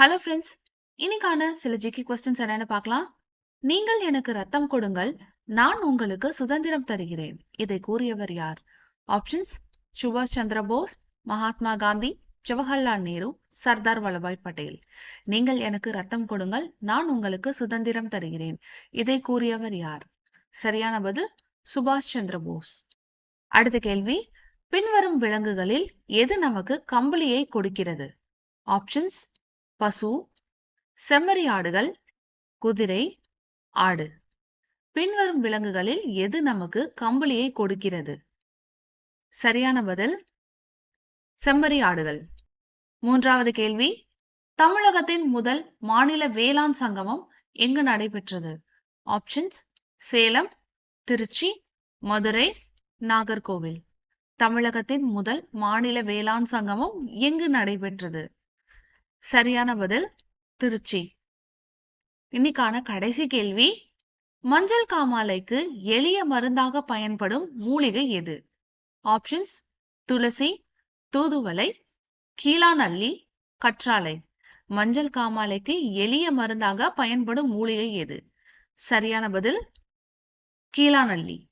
Hello friends இன்னைக்கான சில ஜிகி questions என்னன்னு பார்க்கலாம். நீங்கள் எனக்கு ரத்தம் கொடுங்கள். நான் உங்களுக்கு சுதந்திரம் தருகிறேன். இதை கூறியவர் யார்? ஆப்ஷன்ஸ் சுபாஷ் சந்திர போஸ் மகாத்மா காந்தி ஜவஹர்லால் நேரு சர்தார் வல்லபாய் பட்டேல். நீங்கள் எனக்கு ரத்தம் கொடுங்கள். நான் உங்களுக்கு சுதந்திரம் தருகிறேன். இதை கூறியவர் யார்? சரியான பதில் சுபாஷ் சந்திர போஸ். அடுத்த கேள்வி பின்வரும் விலங்குகளில் எது நமக்கு கம்பளியை கொடுக்கிறது? ஆப்ஷன்ஸ் பசு செம்மறி ஆடுகள் குதிரை ஆடு. பின்வரும் விலங்குகளில் எது நமக்கு கம்பளியை கொடுக்கிறது? சரியான பதில் செம்மறி ஆடுகள். மூன்றாவது கேள்வி தமிழகத்தின் முதல் மாநில வேளாண் சங்கமம் எங்கு நடைபெற்றது? ஆப்ஷன்ஸ் சேலம் திருச்சி மதுரை நாகர்கோவில். தமிழகத்தின் முதல் மாநில வேளாண் சங்கமம் எங்கு நடைபெற்றது? சரியான பதில்? திருச்சி. இன்னைக்கான கடைசி கேள்வி. மஞ்சள் காமாலைக்கு எளிய மருந்தாக பயன்படும் மூலிகை எது? ஆப்ஷன்ஸ் துளசி தூதுவளை கீழாநல்லி கற்றாழை. மஞ்சள் காமாலைக்கு எளிய மருந்தாக பயன்படும் மூலிகை எது? சரியான பதில்? கீழாநல்லி.